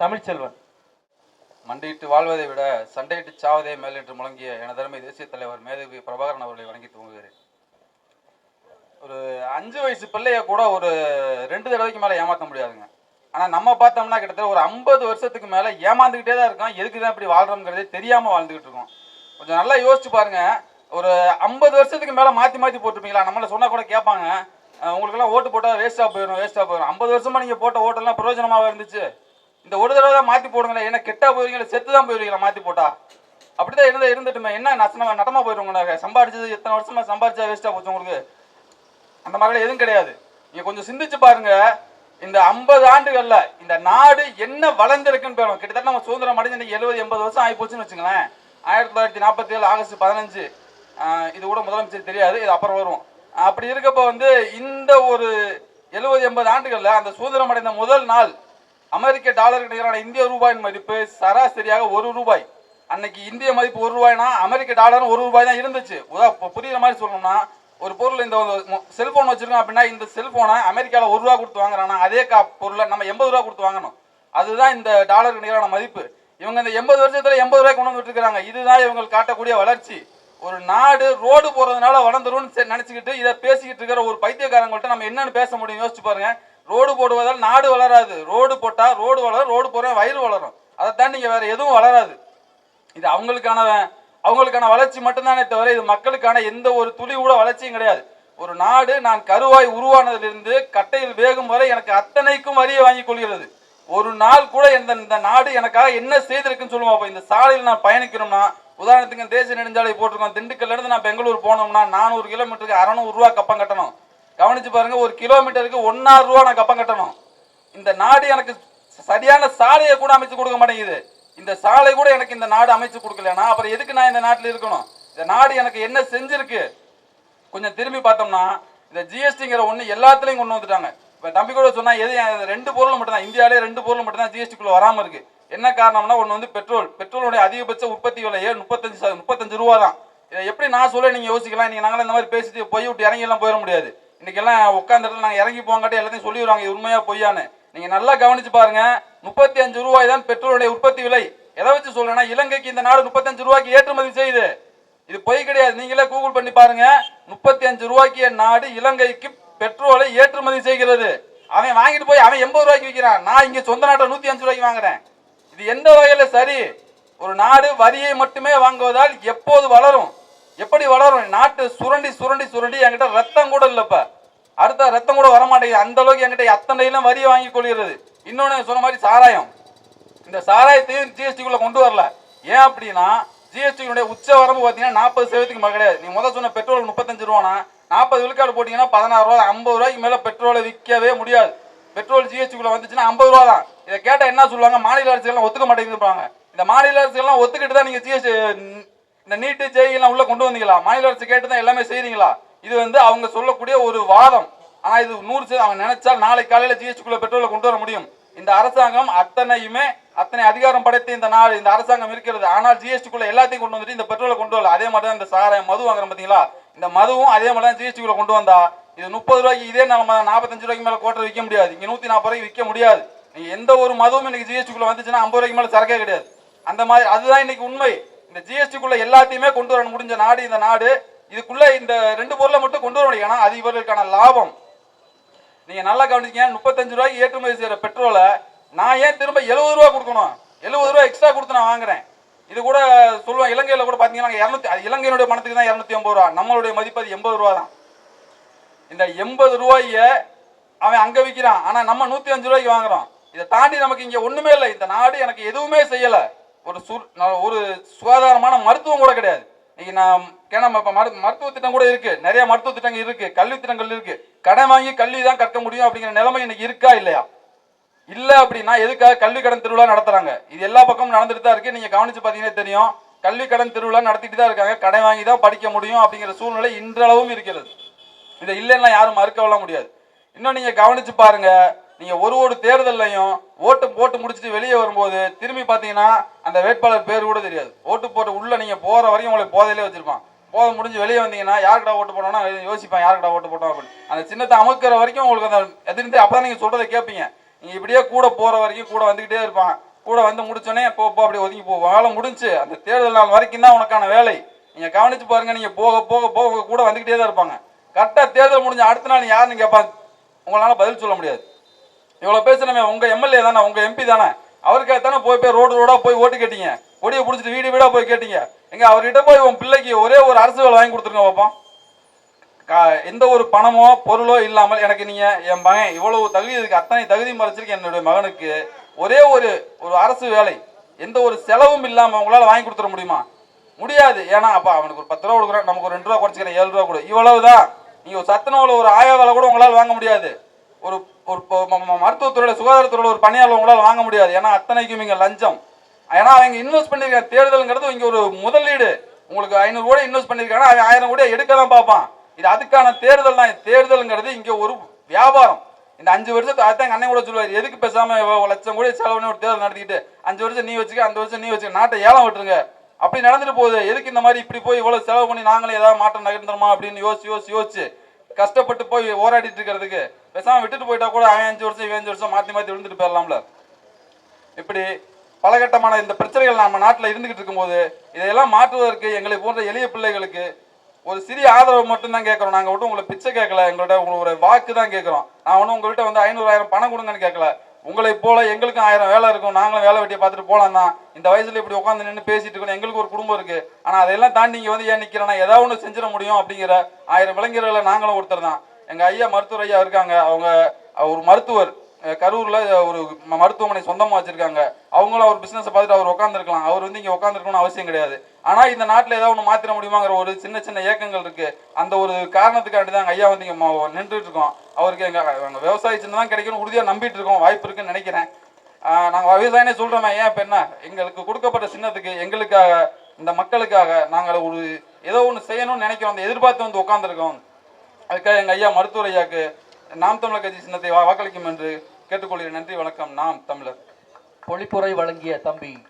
தமிழ்ச்செல்வன் மண்டியிட்டு வாழ்வதை விட சண்டையிட்டு சாவதே மேல் என்று முழங்கிய எனதருமை தேசிய தலைவர் மேதவி பிரபாகரன் அவர்களை வணங்கி துவங்குகிறேன். ஒரு அஞ்சு வயசு பிள்ளைய கூட ஒரு ரெண்டு தடவைக்கு மேலே ஏமாற்ற முடியாதுங்க. ஆனால் நம்ம பார்த்தோம்னா கிட்டத்தட்ட ஒரு ஐம்பது வருஷத்துக்கு மேலே ஏமாந்துக்கிட்டே தான் இருக்கோம் எதுக்கு தான் இப்படி வாழ்கிறோங்கிறதே தெரியாமல் வாழ்ந்துக்கிட்டு இருக்கோம். கொஞ்சம் நல்லா யோசிச்சு பாருங்க. ஒரு ஐம்பது வருஷத்துக்கு மேலே மாற்றி மாற்றி போட்டிருப்பீங்களா? நம்மளை சொன்னால் கூட கேட்பாங்க. உங்களுக்கெல்லாம் ஓட்டு போட்டால் வேஸ்ட்டாக போயிடும் வேஸ்ட்டாக போயிடும் ஐம்பது வருஷமாக நீங்கள் போட்ட ஓட்டெல்லாம் பிரயோஜனமாக இருந்துச்சு? இந்த ஒரு தடவை தான் மாற்றி போடுங்களேன். ஏன்னா கெட்டா போயிருவீங்களா? செத்து தான் போயிருவீங்களா? மாற்றி போட்டா? அப்படிதான் இருந்தா இருந்துட்டுமே. என்ன நசனமா நட்டமா போயிருவங்க சம்பாதிச்சது எத்தனை வருஷமா சம்பாதிச்சா வேஸ்ட்டாக போச்சு உங்களுக்கு? அந்த மாதிரிலாம் எதுவும் கிடையாது. நீங்க கொஞ்சம் சிந்திச்சு பாருங்க. இந்த ஐம்பது ஆண்டுகள்ல இந்த நாடு என்ன வளர்ந்துருக்குன்னு பேரும் கிட்டத்தட்ட நம்ம சுதந்திரம் அடைஞ்சு இன்னைக்கு எழுபது எண்பது வருஷம் ஆகி போச்சுன்னு வச்சுங்களேன். ஆயிரத்தி தொள்ளாயிரத்தி நாற்பத்தி ஏழு ஆகஸ்ட் பதினஞ்சு. இது கூட முதலமைச்சர் தெரியாது. இது அப்புறம் வரும். அப்படி இருக்கப்ப வந்து இந்த ஒரு எழுபது எண்பது ஆண்டுகள்ல அந்த சுதந்திரம் அடைந்த முதல் நாள் அமெரிக்க டாலருக்கு நிகரான இந்திய ரூபாயின் மதிப்பு சராசரியாக ஒரு ரூபாய். அன்னைக்கு இந்திய மதிப்பு ஒரு ரூபாய்னா அமெரிக்க டாலரும் ஒரு ரூபாய் தான் இருந்துச்சு. உதா இப்போ புரியுற மாதிரி சொல்லணும்னா ஒரு பொருள் இந்த செல்போன் வச்சிருக்கோம் அப்படின்னா இந்த செல்போனை அமெரிக்காவில் ஒரு ரூபா கொடுத்து வாங்குறானா அதே கா பொருளை நம்ம எண்பது ரூபா கொடுத்து வாங்கணும். அதுதான் இந்த டாலருக்கு நிகரான மதிப்பு. இவங்க இந்த எண்பது வருஷத்துல எண்பது ரூபாய் கொண்டு வந்துட்டு இருக்காங்க. இதுதான் இவங்க காட்டக்கூடிய வளர்ச்சி. ஒரு நாடு ரோடு போறதுனால வளர்ந்துரும்னு செ- நினைச்சுக்கிட்டு இதை பேசிக்கிட்டு இருக்கிற ஒரு பைத்தியக்காரங்கள்ட்ட நம்ம என்னன்னு பேச முடியும் யோசிச்சு பாருங்க. ரோடு போடுவதால் நாடு வளராது. ரோடு போட்டால் ரோடு வளரும் ரோடு போகிறேன் வயிறு வளரும். அதை நீங்கள் வேறு எதுவும் வளராது. இது அவங்களுக்கான அவங்களுக்கான வளர்ச்சி மட்டும்தானே தவிர இது மக்களுக்கான எந்த ஒரு துளி கூட வளர்ச்சியும் கிடையாது. ஒரு நாடு நான் கருவாய் உருவானதிலிருந்து கட்டையில் வேகும் வரை எனக்கு அத்தனைக்கும் வரியை வாங்கிக் கொள்கிறது. ஒரு நாள் கூட இந்த இந்த நாடு எனக்காக என்ன செய்திருக்குன்னு சொல்லுவோம். அப்போ இந்த சாலையில் நான் பயணிக்கணும்னா உதாரணத்துக்கு தேசிய நெடுஞ்சாலை போட்டிருக்கோம். திண்டுக்கல்லேருந்து நான் பெங்களூர் போனோம்னா நானூறு கிலோமீட்டருக்கு அறநூறு ரூபா கப்பம் கட்டணும். கவனிச்சு பாருங்க ஒரு கிலோமீட்டருக்கு ஒன்னாறு ரூபா நான் கப்பம் கட்டணும். இந்த நாடு எனக்கு சரியான சாலையை கூட அமைச்சு கொடுக்க மாட்டேங்குது. இந்த சாலை கூட எனக்கு இந்த நாடு அமைச்சு கொடுக்கலன்னா அப்புறம் எதுக்கு நான் இந்த நாட்டில் இருக்கணும்? இந்த நாடு எனக்கு என்ன செஞ்சிருக்கு? கொஞ்சம் திரும்பி பார்த்தோம்னா இந்த ஜிஎஸ்டிங்கிற ஒன்று எல்லாத்துலேயும் கொண்டு வந்துட்டாங்க. இப்போ தம்பி கூட சொன்னால் எது ரெண்டு பொருள் மட்டும் தான் இந்தியாவிலே ரெண்டு பொருள் மட்டும் தான் வராமல் இருக்குது என்ன காரணம்னா ஒன்று வந்து பெட்ரோல். பெட்ரோலுடைய அதிகபட்ச உற்பத்தி விலையே முப்பத்தஞ்சு முப்பத்தஞ்சு ரூபா தான் இதை எப்படி நான் சொல்ல நீங்கள் யோசிக்கலாம். நீங்கள் நாங்களாம் இந்த மாதிரி பேசிட்டு போய் விட்டு இறங்கி எல்லாம் போயிட முடியாது. இன்னைக்கு எல்லாம் உட்காந்த இடத்துல நாங்கள் இறங்கி போங்காட்டி எல்லாத்தையும் சொல்லிடுவாங்க இது உண்மையா பொய்யான்னு. நீங்கள் நல்லா கவனிச்சு பாருங்க முப்பத்தி அஞ்சு ரூபாய் தான் பெட்ரோலுடைய உற்பத்தி விலை. எதை வச்சு சொல்றேன்னா இலங்கைக்கு இந்த நாடு முப்பத்தஞ்சு ரூபாய்க்கு ஏற்றுமதி செய்யுது. இது பொய் கிடையாது. நீங்களே கூகுள் பண்ணி பாருங்க முப்பத்தி அஞ்சு ரூபாய்க்கு என் நாடு இலங்கைக்கு பெட்ரோலை ஏற்றுமதி செய்கிறது. அவன் வாங்கிட்டு போய் அவன் எண்பது ரூபாய்க்கு விற்கிறான். நான் இங்க சொந்த நாட்டை நூத்தி அஞ்சு ரூபாய்க்கு வாங்குறேன். இது எந்த வகையில சரி? ஒரு நாடு வரியை மட்டுமே வாங்குவதால் எப்போது வளரும்? எப்படி வளரும்? நாட்டு சுரண்டி சுரண்டி சுரண்டி என்கிட்ட ரத்தம் கூட இல்லப்ப. அடுத்த ரத்தம் கூட வரமாட்டேங்குது. அந்த அளவுக்கு என்கிட்ட அத்தனையிலும் வரியை வாங்கி கொள்கிறது. இன்னொன்று சொன்ன மாதிரி சாராயம். இந்த சாராயத்தையும் ஜிஎஸ்டிக்குள்ளே கொண்டு வரல? ஏன் அப்படின்னா ஜிஎஸ்டியுடைய உச்ச வரம்பு பார்த்தீங்கன்னா நாற்பது சதவீதத்துக்கு மேல கிடையாது. நீ முதல் சொன்ன பெட்ரோல் முப்பத்தஞ்சு ரூபானா? நாற்பது விழுக்காடு போட்டிங்கன்னா பதினாறு ரூபா ஐம்பது ரூபாய்க்கு மேலே பெட்ரோலை விற்கவே முடியாது. பெட்ரோல் ஜிஎஸ்டிக்குள்ள வந்துச்சுன்னா ஐம்பது ரூபா தான். இதை கேட்டால் என்ன சொல்லுவாங்க? மாநில அரசுகள்லாம் ஒத்துக்க மாட்டேங்குதுப்பாங்க இந்த மாநில அரசுகள்லாம் ஒத்துக்கிட்டு தான் நீங்கள் ஜிஎஸ்டி இந்த நீட்டு ஜெயிலாம் உள்ள கொண்டு வந்தீங்களா? மாநில அரசு கேட்டு தான் எல்லாமே செய்றீங்களா? இது வந்து அவங்க சொல்லக்கூடிய ஒரு வாதம். ஆனா இது நூறு சதவீதம் அவன் நினைச்சா நாளை காலையில ஜிஎஸ்டிக்குள்ள பெட்ரோலை கொண்டு வர முடியும். இந்த அரசாங்கம் அத்தனையுமே அத்தனை அதிகாரம் படைத்து இந்த நாடு இந்த அரசாங்கம் இருக்கிறது. ஆனால் ஜிஎஸ்டிக்குள்ள எல்லாத்தையும் கொண்டு வந்துட்டு இந்த பெட்ரோலை கொண்டு வரல. அதே மாதிரி தான் இந்த சாராயம் மது வாங்குறோம் பாத்தீங்களா? இந்த மதுவும் அதே மாதிரி தான் ஜிஎஸ்டிக்குள்ள கொண்டு வந்தா இது முப்பது ரூபாய்க்கு இதே நிலம நாற்பத்தஞ்சு ரூபாய்க்கு மேல கோட்டை விற்க முடியாது. இங்க நூத்தி நாற்பது ரூபாய்க்கு விற்க முடியாது. எந்த ஒரு மதுவும் இன்னைக்கு ஜிஎஸ்டிக்குள்ள வந்துச்சுன்னா ஐம்பது ரூபாய்க்கு மேல சரக்கே கிடையாது. அந்த மாதிரி அதுதான் இன்னைக்கு உண்மை. இந்த ஜிஎஸ்டிக்குள்ள எல்லாத்தையுமே கொண்டு வர முடிஞ்ச நாடு இந்த நாடு. இதுக்குள்ள இந்த ரெண்டு பொருளை மட்டும் கொண்டு வர முடியும். ஏன்னா அது இவர்களுக்கான லாபம். நீங்க நல்லா கவனிச்சீங்க. முப்பத்தஞ்சு ரூபாய்க்கு ஏற்றுமதி செய்யற பெட்ரோலை நான் ஏன் திரும்ப எழுபது ரூபா கொடுக்கணும்? எழுபது ரூபா எக்ஸ்ட்ரா கொடுத்து நான் வாங்குறேன். இது கூட சொல்லுவோம் இலங்கையில கூட பாத்தீங்கன்னா இரநூத்தி இலங்கையினுடைய பணத்துக்கு தான் இரநூத்தி ஐம்பது ரூபா. நம்மளுடைய மதிப்பு அது எண்பது ரூபா தான். இந்த எண்பது ரூபாய அவன் அங்க விற்கிறான் ஆனா நம்ம நூத்தி அஞ்சு ரூபாய்க்கு வாங்குறோம். இதை தாண்டி நமக்கு இங்க ஒண்ணுமே இல்லை. இந்த நாடு எனக்கு எதுவுமே செய்யலை. ஒரு சு ஒரு சுகாதாரமான மருத்துவம் கூட கிடையாது. இன்னைக்கு நான் ஏன்னா இப்போ மரு- மருத்துவ திட்டம் கூட இருக்கு. நிறைய மருத்துவ திட்டங்கள் இருக்கு. கல்வி திட்டங்கள் இருக்கு. கடன் வாங்கி கல்வி தான் கற்க முடியும் அப்படிங்கிற நிலைமை இன்னைக்கு இருக்கா இல்லையா? இல்லை அப்படின்னா எதுக்காக கல்வி கடன் திருவிழா நடத்துறாங்க? இது எல்லா பக்கமும் நடந்துட்டு தான் இருக்கு. நீங்க கவனிச்சு பார்த்தீங்கன்னா தெரியும். கல்வி கடன் திருவிழா நடத்திட்டு தான் இருக்காங்க. கடன் வாங்கி தான் படிக்க முடியும் அப்படிங்கிற சூழ்நிலை இன்றளவும் இருக்கிறது. இதை இல்லைன்னா யாரும் மறுக்கவெல்லாம் முடியாது. இன்னும் நீங்க கவனிச்சு பாருங்க. நீங்க ஒரு ஒரு தேர்தல்லையும் ஓட்டு போட்டு முடிச்சுட்டு வெளியே வரும்போது திரும்பி பாத்தீங்கன்னா அந்த வேட்பாளர் பேர் கூட தெரியாது. ஓட்டு போட்டு உள்ள நீங்க போற வரைக்கும் உங்களை போதையிலே வச்சிருப்பான். போதை முடிஞ்சு வெளியே வந்தீங்கன்னா யாருக்கடா ஓட்டு போட்டோம்னா யோசிப்பான் யாருக்கடா ஓட்டு போட்டோம் அப்படின்னு. அந்த சின்னத்தை அமுக்கிற வரைக்கும் உங்களுக்கு அந்த எதிர்த்து அப்பதான் நீங்க சொல்றதை கேட்பீங்க நீங்க இப்படியே கூட போற வரைக்கும் கூட வந்துகிட்டே இருப்பான். கூட வந்து முடிச்சோடனே போ போ அப்படி ஒதுங்கி போ. வேலை முடிஞ்சு. அந்த தேர்தல் நாள் வரைக்கும் தான் உனக்கான வேலை. நீங்க கவனிச்சு பாருங்க நீங்க போக போக போக கூட வந்துகிட்டே தான் இருப்பாங்க. கரெக்டா தேர்தல் முடிஞ்ச அடுத்த நாள் யாருன்னு கேட்பாங்க உங்களால பதில் சொல்ல முடியாது. இவ்வளோ பேசுனமே உங்கள் எம்எல்ஏ தானே உங்கள் எம்பி தானே. அவருக்காக தானே போய் போய் ரோடு ரோடாக போய் ஓட்டு கேட்டீங்க? கொடியை பிடிச்சிட்டு வீடு வீடாக போய் கேட்டீங்க. எங்க அவர்கிட்ட போய் உன் பிள்ளைக்கு ஒரே ஒரு அரசு வேலை வாங்கி கொடுத்துருங்க பார்ப்போம் கா- எந்த ஒரு பணமோ பொருளோ இல்லாமல் எனக்கு நீங்கள் என் மகன் இவ்வளவு தகுதி இருக்கு அத்தனை தகுதி மறைச்சிருக்கு என்னுடைய மகனுக்கு. ஒரே ஒரு ஒரு அரசு வேலை. எந்த ஒரு செலவும் இல்லாமல் உங்களால் வாங்கி கொடுத்துட முடியுமா? முடியாது. ஏன்னா அப்பா அவனுக்கு ஒரு பத்து ரூபா கொடுக்குறேன் நமக்கு ஒரு ரெண்டு ரூபா குறைச்சிக்கிறேன் ஏழு ரூபா கொடு. இவ்வளவுதான். நீங்கள் ஒரு சத்துணவுல ஒரு ஆயா வேலை கூட உங்களால் வாங்க முடியாது. ஒரு ஒரு மருத்துவத்துறையில் ம- ம- ஒரு பணியாளர் உங்களால் வாங்க முடியாது. ஏன்னா அத்தனைக்கும் இங்கே லஞ்சம். ஏன்னா அவங்க இன்வெஸ்ட் பண்ணியிருக்க தேர்தலுங்கிறது இங்கே ஒரு முதலீடு உங்களுக்கு ஐநூறு கோடி இன்வெஸ்ட் பண்ணிருக்காங்க அவன் ஆயிரம் கோடி எடுக்க தான் பார்ப்பான். இது அதுக்கான தேர்தல் தான். தேர்தலுங்கிறது இங்கே ஒரு வியாபாரம். இந்த அஞ்சு வருஷத்துக்கு அதான் எங்கள் அண்ணன் கூட சொல்லுவார் எதுக்கு பேசாமல் லட்சம் கோடி செலவு பண்ணி ஒரு தேர்தல் நடத்திக்கிட்டு அஞ்சு வருஷம் நீ வச்சுக்க அந்த வருஷம் நீ வச்சுக்க நாட்டை ஏலம் விட்டுருங்க. அப்படி நடந்துட்டு போகுது. எதுக்கு இந்த மாதிரி இப்படி போய் இவ்வளோ செலவு பண்ணி நாங்களே ஏதாவது மாற்றம் நகர்ந்துருமா அப்படின்னு யோசிச்சு யோசிச்சு யோசிச்சு. கஷ்டப்பட்டு போய் ஓராடிட்டு இருக்கிறதுக்கு. பேசாம விட்டுட்டு போயிட்டா கூட அவன் அஞ்சு வருஷம் இவன் அஞ்சு வருஷம் மாத்தி மாத்தி விழுந்துட்டு போயிடலாம்ல. இப்படி பலகட்டமான இந்த பிரச்சனைகள் நம்ம நாட்டில் இருந்துகிட்டு இருக்கும்போது இதையெல்லாம் மாற்றுவதற்கு எங்களை போன்ற எளிய பிள்ளைகளுக்கு ஒரு சிறிய ஆதரவு மட்டும் தான் கேட்குறோம். நாங்கள் மட்டும் உங்களை பிச்சை கேட்கல. எங்களோட உங்களோட வாக்கு தான் கேட்குறோம். நான் ஒன்றும் உங்கள்கிட்ட வந்து ஐநூறாயிரம் பணம் கொடுங்கன்னு கேட்கல. உங்களை போல எங்களுக்கும் ஆயிரம் வேலை இருக்கும். நாங்களும் வேலை வெட்டியை பார்த்துட்டு போலாம் தான் இந்த வயசுல இப்படி உட்காந்து நின்று பேசிட்டு இருக்கணும். எங்களுக்கு ஒரு குடும்பம் இருக்கு. ஆனா அதெல்லாம் தாண்டி இங்க வந்து ஏன் நிக்கிறேன்னா ஏதாவது ஒன்று செஞ்சிட முடியும் அப்படிங்கிற ஆயிரம் இளைஞர்களை நாங்களும் ஒருத்தர் தான் எங்க ஐயா மருத்துவர் ஐயா இருக்காங்க. அவங்க ஒரு மருத்துவர். கரூரில் ஒரு மருத்துவமனை சொந்தமாக வச்சிருக்காங்க. அவங்களும் அவர் பிஸ்னஸை பார்த்துட்டு அவர் உட்காந்துருக்கலாம் அவர் வந்து இங்கே உட்காந்துருக்கணும்னு அவசியம் கிடையாது. ஆனால் இந்த நாட்டில் ஏதாவது ஒன்று மாத்திர முடியுமாங்கிற ஒரு சின்ன சின்ன ஏக்கங்கள் இருக்குது அந்த ஒரு காரணத்துக்காண்டி தான் ஐயா வந்து இங்கே நின்றுட்டு இருக்கோம் அவருக்கு எங்கள் எங்கள் விவசாய சின்ன தான் கிடைக்கும்னு உறுதியாக நம்பிட்டு இருக்கோம் வாய்ப்பு இருக்குன்னு நினைக்கிறேன். நாங்கள் விவசாயனே சொல்கிறோமே ஏன் இப்போ என்ன? எங்களுக்கு கொடுக்கப்பட்ட சின்னத்துக்கு எங்களுக்காக இந்த மக்களுக்காக நாங்கள் ஒரு ஏதோ ஒன்று செய்யணும்னு நினைக்கிறோம். அந்த எதிர்பார்த்து வந்து உட்காந்துருக்கோம் அதுக்காக எங்கள் ஐயா மருத்துவர் ஐயாவுக்கு நாம் தமிழர் கட்சி சின்னத்தை வாக்களிக்கும் என்று கேட்டுக்கொள்கிறேன். நன்றி வணக்கம். நாம் தமிழர். பொழிப்புரை வழங்கிய தம்பி